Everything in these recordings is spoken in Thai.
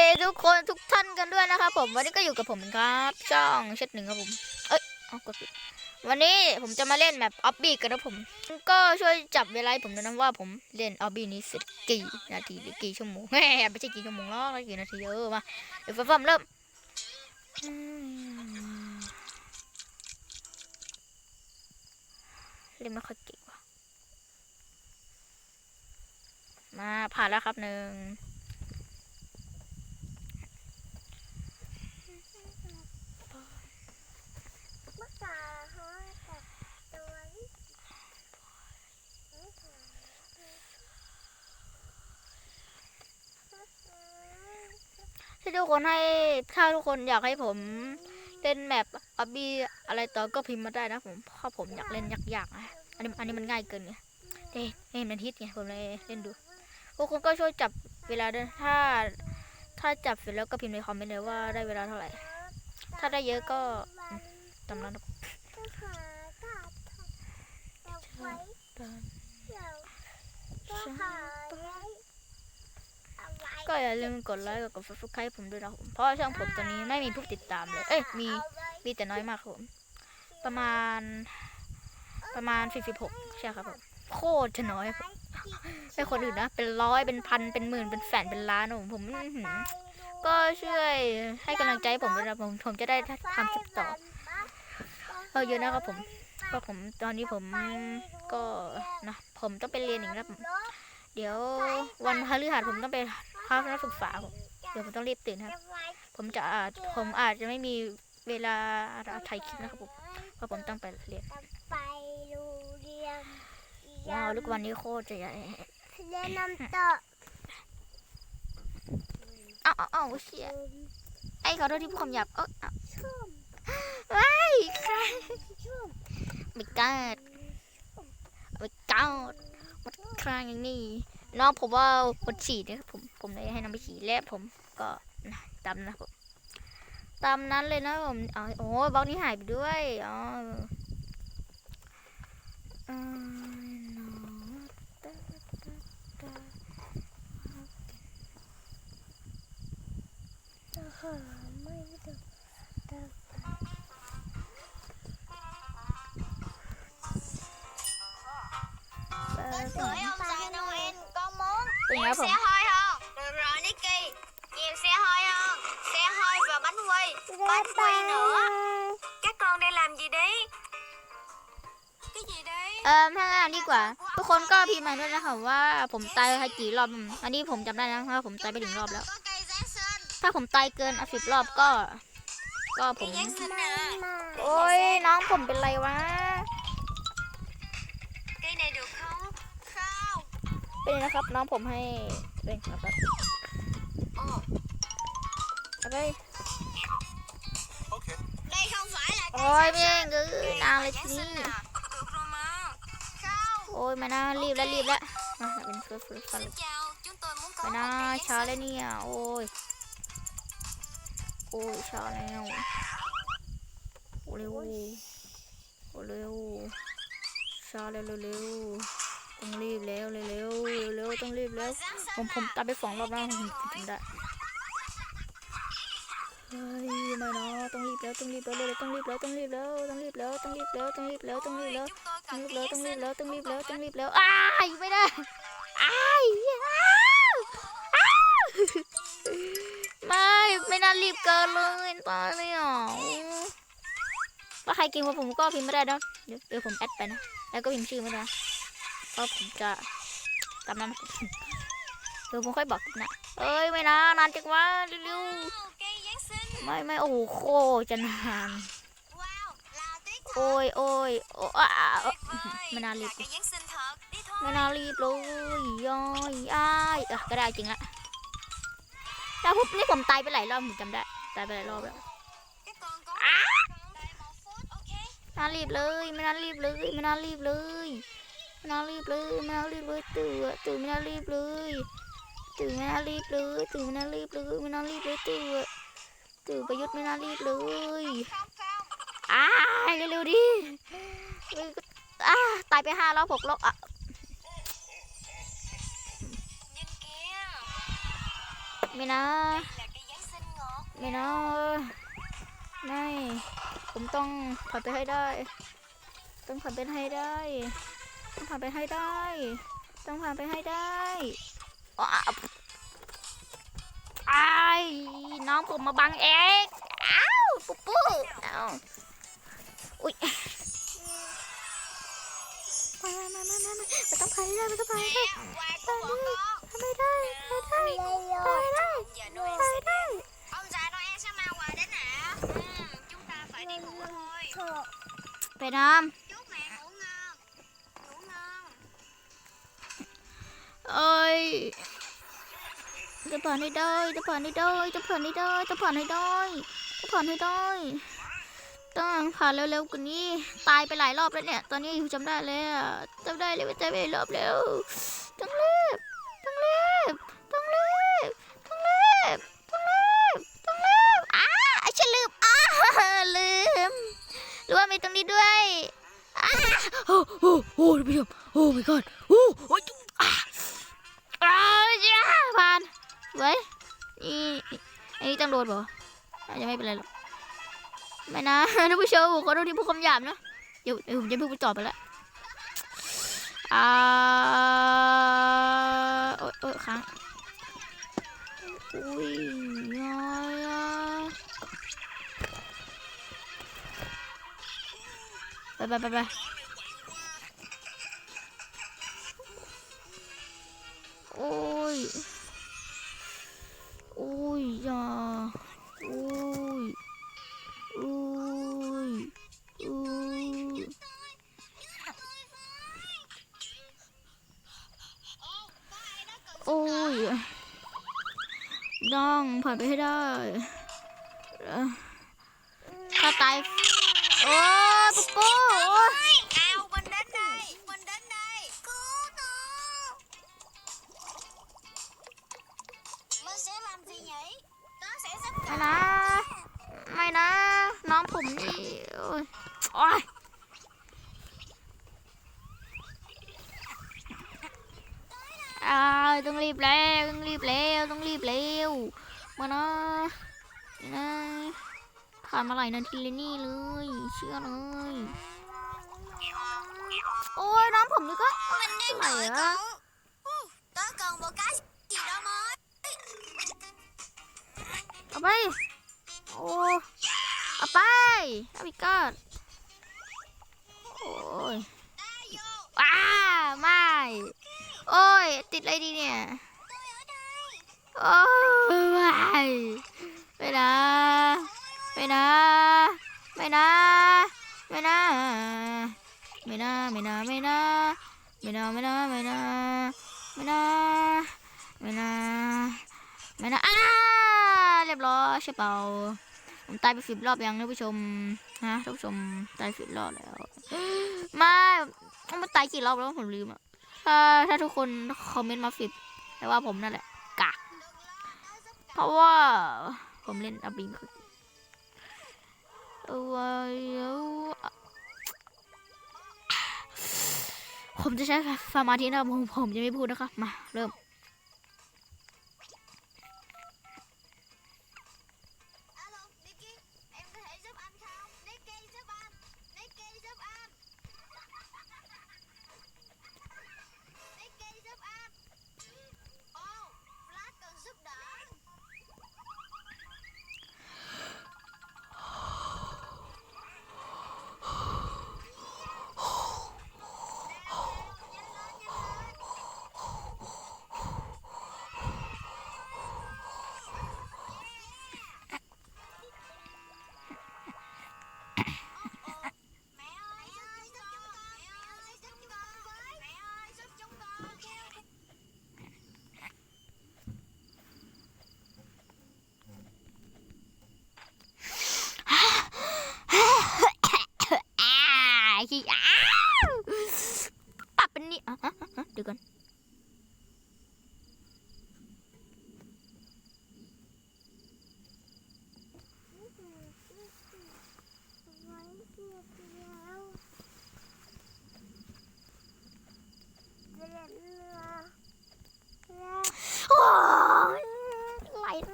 เอทุกคนทุกท่านกันด้วยนะครับผมวันนี้ก็อยู่กับผมครับช่องเช็ดหนึ่งครับผมเอ้ยเอากดผิดวันนี้ผมจะมาเล่นแบบออบบี้กันนะผม ก็ช่วยจับเวลาผมด้วยนะว่าผมเล่นออบบี้นี้เสร็จกี่นาทีหรือกี่ชั่วโมงแหมไม่ใช่กี่ชั่วโมงหรอกกี่นาทีเออมาเดี๋ยวฟัมเริ่มอืมเล่นไม่ค่อยเก่งว่ะมาผ่านแล้วครับหนึ่ง มะกาฮอกับตัวนี้ไม่หาย ถ้า ทุกคนให้ถ้าทุกคนอยากให้ผมเล่นแมปออบบี้อะไรต่อก็พิมพ์มาได้นะผมเพราะผมอยากเล่นยากๆนะอันนี้อันนี้มันง่ายเกินไงเอ๊ะเห็นมันฮิตไงผมเลยเล่นดูทุกคนก็ช่วยจับเวลาด้วยถ้า ถ้าจับเสร็จแล้วก็พิมพ์ในคอมเมนต์เลยว่าได้เวลาเท่าไหร่ ถ้าได้เยอะก็อืมตามนั้นนะ ก็หากาดเอาไว้เดี๋ยวก็หาไว้เอาไว้ ก็ อย่าลืมกดไลค์กด subscribe ผมด้วยนะผมเพราะช่องผมตอนนี้ไม่มีผู้ติดตามเลย เอ้ยมีมีแต่น้อยมากผม ประมาณ ประมาณ46ใช่ครับผมโคตรจะน้อยครับไม่คนอื่นนะ เป็นร้อยเป็นพันเป็นหมื่นเป็นแสนเป็นล้านผมผมก็ช่วยให้กำลังใจผมด้วยนะผมผมจะได้ทำคลิปต่อเออเยอะนะครับผม ก็ผมตอนนี้ผมก็นะผมต้องไปเรียนอีกแล้วเดี๋ยววันพฤหัสผมต้องไป ภาคนักศึกษาผมเดี๋ยวผมต้องรีบตื่นครับ ผมจะอาจผมอาจจะไม่มีเวลาถ่ายคลิปนะครับผมเพราะผมต้องไปเรียนไปรงเรียนว้าวลูกวันนี้โคตรจะใหญ่เรียนน้ำต่ออ้าวอ้าวอ้าวเชี่ยไอ้ขอโทษที่พูดคำหยาบเอ้าอ้าวชุ่มว้ายค่ะชุ่มไม่กล้าไม่กล้ามันคลางอย่างนี้ น้องผมว่าคนฉีดนะครับผมผมเลยให้น้องไปฉีดแล้วผมก็นะตามนะผมตามนั้นเลยนะผมอ๋อโอ้บล็อกนี้หายไปด้วยอ๋ออืม muốn เป็นไงผม xe hơi không? Được rồi Nicky Nhiều xe hơi không? Xe hơi và bánh quy Bánh quy nữa Các con đang làm gì đấy? Cái gì đấy? เออถ้างั้นดีกว่า ทุกคนก็พิมพ์มาด้วยนะคะว่าผมตายไปกี่รอบอืมอันนี้ผมจำได้นะว่าผมตายไปถึงรอบแล้ว Có cây Giáng sinh ถ้าผมตายเกินสิบรอบก็ ก็ผม Cây Giáng sinh nè โอ้ยน้องผมเป็นไรวะ เป็นไงนะครับ น้องผมให้เร่งครับครับ Ồ เอาไป Okay. Đây không phải là โอ้ย cây แม่ง Giáng เอ้ย sinh นานเลย Cây ที Giáng นี้ sinh nè Được rồi mà Không โอ้ยมานารีบแล้วรีบแล้วมาเป็นเฟิร์สเฟิร์สฟัน Xin chào Chúng tôi muốn có มา một นา cây ช้า Giáng แล้ว sinh เนี่ยโอ้ยโอ้ยช้าแล้วโอ้เร็วโอ้เร็วช้าแล้วเร็วๆ ต้องรีบแล้วเร็วๆเร็วต้องรีบแล้วผมผมตามไปสองรอบแล้วผมถึงได้เฮ้ยไม่นาะต้องรีบแล้วต้องรีบแล้วเร็วต้องรีบแล้วต้องรีบแล้วต้องรีบแล้วต้องรีบแล้วต้องรีบแล้วต้องรีบแล้วต้องรีบแล้วต้องรีบแล้วต้องรีบแล้วต้องรีบแล้วอ้ายไม่ได้อ้ายไม่ไม่น่ารีบเกินเลยตายเลยอะว่าใครกินว่าผมก็พิมพ์ไม่ได้เดี๋ยวเดี๋ยวผมแอดไปนะแล้วก็พิมพ์ชื่อไม่ได้ นะเพราะผมจะตามนั้นเดี๋ยวผมค่อยบอกนะ เอ้ยไม่นะนานจังวะเร็วๆไม่ไม่โอ้โหโคจะนานโอ้ยโอ้ยโอ้อ้าว Tuyệt vời Mình ăn Là liệp cây Giáng sinh thật Đi ไม่ thôi น่ารีบเลยย้อยอ้ายอะก็ได้จริงละแล้วปุ๊บนี่ผมตายไปหลายรอบผมจำได้ตายไปหลายรอบแล้ว Các con có Đây một phút Ok น่ารีบเลย ไม่น่ารีบเลย ไม่น่ารีบเลย ไม่น่ารีบเลยไม่น่ารีบเลยตื่นอตื่นไม่น่ารีบเลยตื่นไม่น่ารีบเลยตื่นไม่น่ารีบเลยไม่น่ารีบเลยตื่นอตื่นประยุทธ์ไม่น่ารีบเลยอ้าเร็วๆดิอ้ยอ้าตายไปห้ารอบหกรอบอะไม่นะไม่นะไม่ผมต้องผ่านไปให้ได้ ต้องผ่านไปให้ได้ ต้องผ่านไปให้ได้ ต้องผ่านไปให้ได้อ้าวไอ้ายน้องผมมาบังเองอ้าวปุ๊บปุ๊บอ้าวอุ้ยมามามามามาไม่ต้องผ่านให้ได้ไม่ต้องผ่านให้ได้ Nè, quà của bọn con ไม่ได้ไม่ได้ไม่ได้ Giờ Noel ไม่ sẽ ได้ Ông già Noel sẽ mang quà đến hả? Ừ, chúng ta phải đi ngủ thôi ไป เอ้ยจะผ่านให้ได้จะผ่านให้ได้จะผ่านให้ได้จะผ่านให้ได้จะผ่านให้ได้ต้องผ่านเร็วๆกว่านี้ ตายไปหลายรอบแล้วเนี่ย ตอนนี้อยู่จำได้เลยอะจำได้เลยว่าตายไปหลายรอบแล้วต้องรีบต้องรีบต้องรีบต้องรีบต้องรีบต้องรีบอ้าฉันลืมอ้าลืมรือว่ามีตรงนี้ด้วยอ้าโอ้โอ้โอ้ท่านผู้ชมโอ้ my god โอ้โอ้ เว้ยนี่อันนี้ต้องโดนเปล่อาจจะไม่เป็นไรหรอกไม่นะท่านผู้ชมขอโทษที่พูดคำหยาบนะเดี๋ยวเดี๋ยวผมจะพูดไปต่อไปแล้วอ่าโอ๊ยโอ๊ยค้างอุ้ยยายาไปไปไปไป ต้องผ่านไปให้ได้ถ้าตาย โอ้ปุ๊กโก้โอ้ยเอาบนด้านใดบนด้านใดกูโตมันจะทำสิไงต้องเสียสักไม่นะ ไม่นะ น้องผมนี่โอ้ย ต้องรีบแล้วต้องรีบแล้วต้องรีบแล้วมานะนี่นะผ่านมาหลายนาทีเลยนี่เลยเชื่อเลยโอ้ยน้องผมนี่ก็ Mình đi Mày đợi á? cậu Ừ, Tớ cần một cái gì đó mới เอาไปโอ้เอาไปเอาไปก่อนโอ้ย Ai vô ว้าไม่ โอ้ย ติดอะไรดีเนี่ยโอ้ยไม่ไม่นะ ไม่นะ ไม่นะ ไม่นะ ไม่นะ ไม่นะ ไม่นะ ไม่นะ ไม่นะ ไม่นะ ไม่นะ ไม่นะ ไม่นะอ้าเรียบร้อยใช่เปล่าผมตายไปสิบรอบยังท่านผู้ชมฮะท่านผู้ชมตายสิบรอบแล้ว ไม่มันตายกี่รอบแล้วผมลืมอะ ถ้าถ้าทุกคนคอมเมนต์มาฟิบแต่ว่าผมนั่นแหละกากเพราะว่าผมเล่นอับบิงคือเอาไว้เอผมจะใช้สมาธินะผมผมจะไม่พูดนะครับมาเริ่ม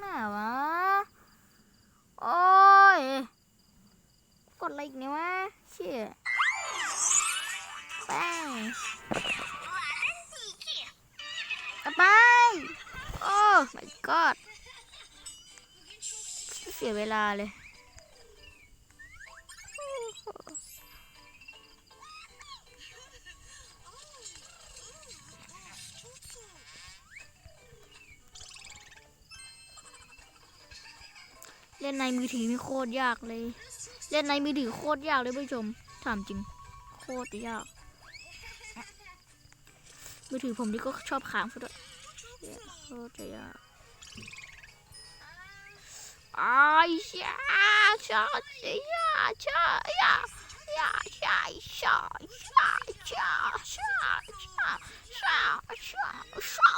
หน่าวะ โอ้ย กดอะไรอีกเนี่ยวะ เชี่ยไปไป โอ้ my god เสียเวลาเลย นในมือถือนี่โคตรยากเลย เล่นในมือถือโคตรยากเลยผู้ชม ถามจริง โคตรยาก มือถือผมนี่ก็ชอบค้างสุดอโคตรยากไอ้ชาชาชาชาชาชาชาชาชาชาชาชาชาชาชา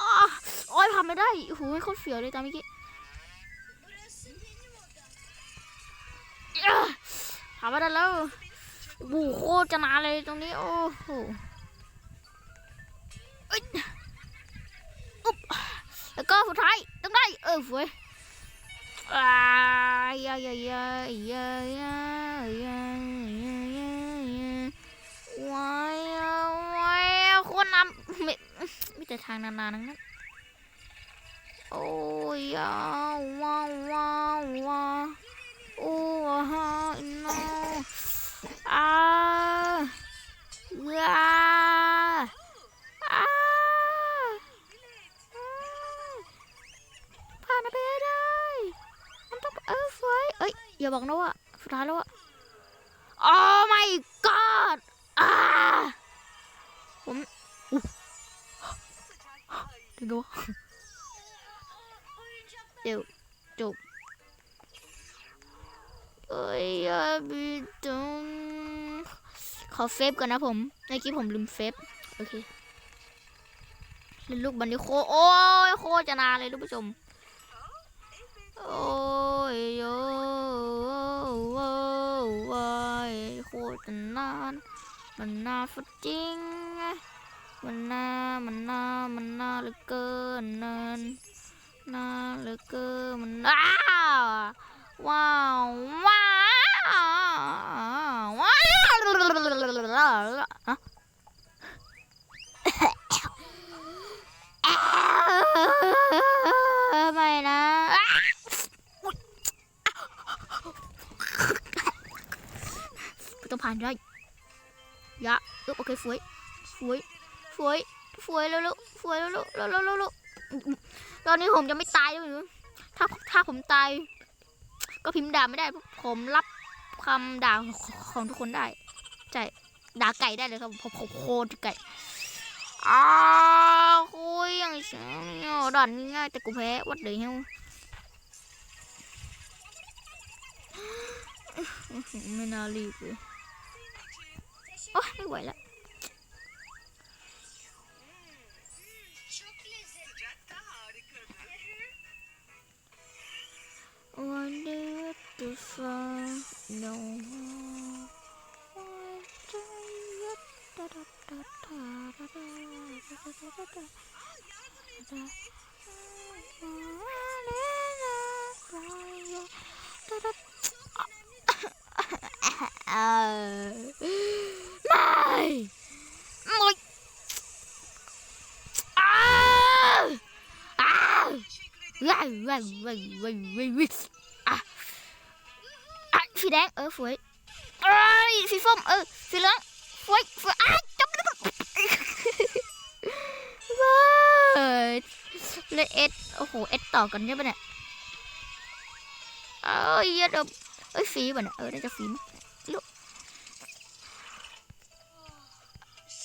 โอ้ยทำไม่ได้โอ้โหโคตรเสียวเลยตามเมื่อกี้ ทำไม่ได้แล้วบูโคตรจะนาเลยตรงนี้ โอ้โหเอ้ยอุ๊บแล้วก็สุดท้ายต้องได้ เออสวยอ่ายายายายายายายาวายวายโคตรน้ำไม่ไม่แต่ทางนานๆทั้งนั้นโอ้ยว้าวว้าวว้า วโอ้ฮะโนอาว้าอาผ่านไปให้ได้มันต้องเออสวยเอ้ย อย่าบอกนะว่าสุดท้ายแล้วอะโอ้ my god อ่าผมอุ๊ยเดี๋ยวจบ เอ้ยอาบิดงขอเฟฟก่อนนะผมในคลิปผมลืมเฟฟโอเคเล่นลูกบันนี้โคโอ้ยโคจะนานเลยทุกผู้ชม โอ้ยโอ้โอ้โอ้ยโคจะนาน มันนานสุดจริง มันนานมันนานมันนานเหลือเกินนานนานเหลือเกินมันอ้า ว้าวว้าวว้าวฮะไม่นะต้องผ่านได้ยะโอเคฟวยฟวยฟวยฟวยแล้วลูกฟวยแล้วลูกแล้วแล้วแล้วตอนนี้ผมจะไม่ตายเลยถ้าถ้าผมตาย ก็พิมพ์ด่าไม่ได้ผมรับคำด่าของทุกคนได้ใช่ด่าไก่ได้เลยครับผมโคตรไก่อ้าวคุยอย่างเงี้ยด่านง่ายแต่กูแพ้วัดเลยเฮลไม่น่ารีบเลยโอ้ยไม่ไหวแล้ว wonder the fun no more. ว้าวว้าวว้าวว้าวว้าวอะอะสีแดงเออสวยเอ้ยสีส้มเออสีเหลืองสวยสวยอะจบแล้วว้าวเลนเอสโอ้โหเอสต่อกันใช่ปะเนี่ยเอ้ยเดี๋ยวเอ้ยฟีป่ะเนี่ยเออน่าจะฟีมั้งลูก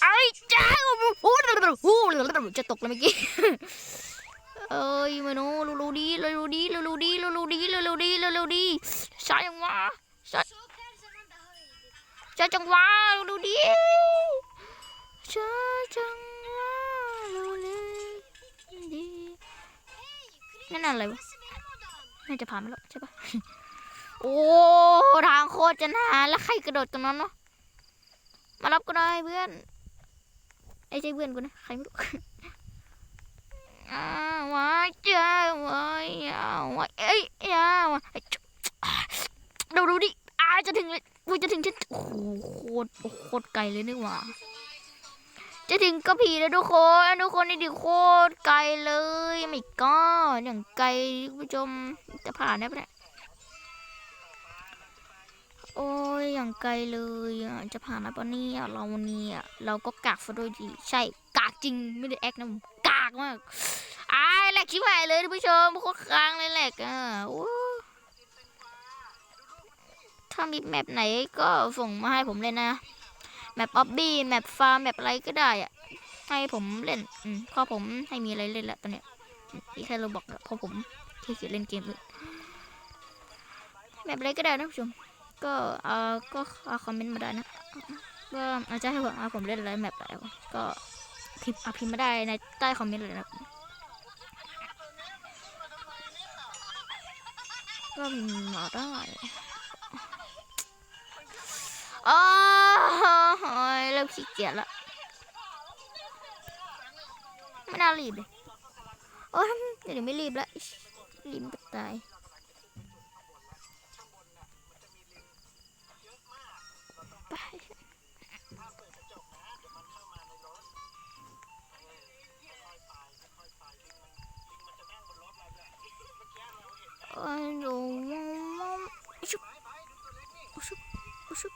ไอ้จ้าโอ้โหจะตกแล้วเมื่อกี้ เอ้ยมาโน่เร็วๆดีร็วๆดีร็วๆดีร็วๆดีร็วๆดีร็วๆดีช้าจังวะช้าช้าจังวะร็วๆดีช้าจังวะร็วๆดีนั่นอะไรวะน่าจะผ่านมาแล้วใช่ปะโอ้ทางโคตรจะนานแล้วใครกระโดดตรงนั้นเนาะมารับก็ได้เพื่อนไอ้ใจเพื่อนกูนะใครไม่รู้ อ่าวาจ้าวายาวาเอ้ยยาวาดูดูดิอาจะถึงเลยกูจะถึงฉันโอ้โหโคตรโคตรไกลเลยนี่หว่าจะถึงกระพีแล้วทุกคนทุกคนนี่ดิโคตรไกลเลยไม่ก็อย่างไกลคุณผู้ชมจะผ่านได้ปะเนี่ยโอ้ยอย่างไกลเลยจะผ่านแล้ปะเนี่ยเราเนี่ยเราก็กากซะด้วยดีใช่กากจริงไม่ได้แอคนะผมากมากอ้ายแหลกชิบหายเลยท่านผู้ชมโคตรค้างเลยแหลกอะถ้ามีแมปไหนก็ส่งมาให้ผมเล่นนะ แมปออบบี้แมปฟาร์มแมปอะไรก็ได้อะ ให้ผมเล่นอืมพราะผมให้มีอะไรเล่นล้วตอนเนี้ยมีแค่เราบอกพราะผมที่เกียจเล่นเกมเลยแมปอะไรก็ได้นะผู้ชม ก็เออก็คอมเมนต์มาได้นะว่าอาจจะให้ผมเอาผมเล่นอะไรแมปอะไรวก็ พิมพ์เอาพิมพ์มาได้ในใต้คอมเมนต์เลยนะก็พิมพ์มาได้โอ้ยเริ่มขี้เกียจละไม่น่ารีบเลย โอ้ยเดี๋ยวไม่รีบละรีบก็ตาย 哎呦妈妈你是不是不是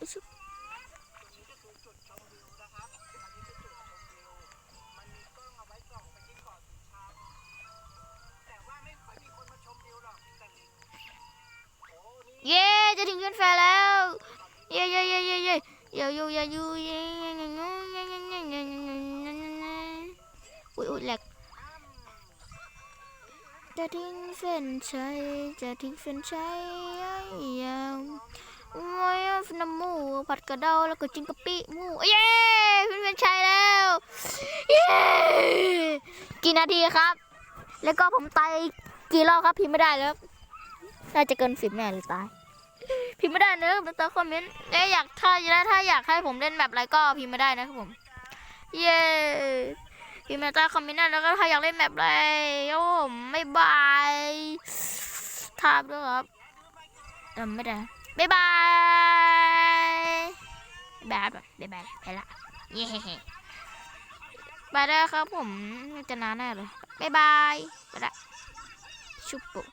不是 จะทิ้งเส้นชัยจะทิ้งเส้นชัยยาวโอ้ยน้ำหมูผัดกระเดาแล้วก็จิ้งกะปิหมูเย้ขึ้นเส้นชัยแล้วเย้กี่นาทีครับ แล้วก็ผมตายกี่รอบครับพิมพ์ไม่ได้แล้วน่าจะเกินสิบแน่เลยตายพิมพ์ไม่ได้เนอะเป็นตัวคอมเมนต์เอ๊ะอยากถ้าถ้าอยากให้ผมเล่นแบบอะไรก็พิมพ์มาได้นะครับผม เย้ พิมพ์มาใต้คอมเมนต์แล้วก็ถ้าอยากเล่นแมปอะไรโอ้ผมไม่บายทาบด้วยครับจำไม่ได้บ๊ายบายบายบายบ๊ายบายไปละเย้ไปได้ครับผมจะนานแน่เลยบ๊ายบายไปละชุบปุ๊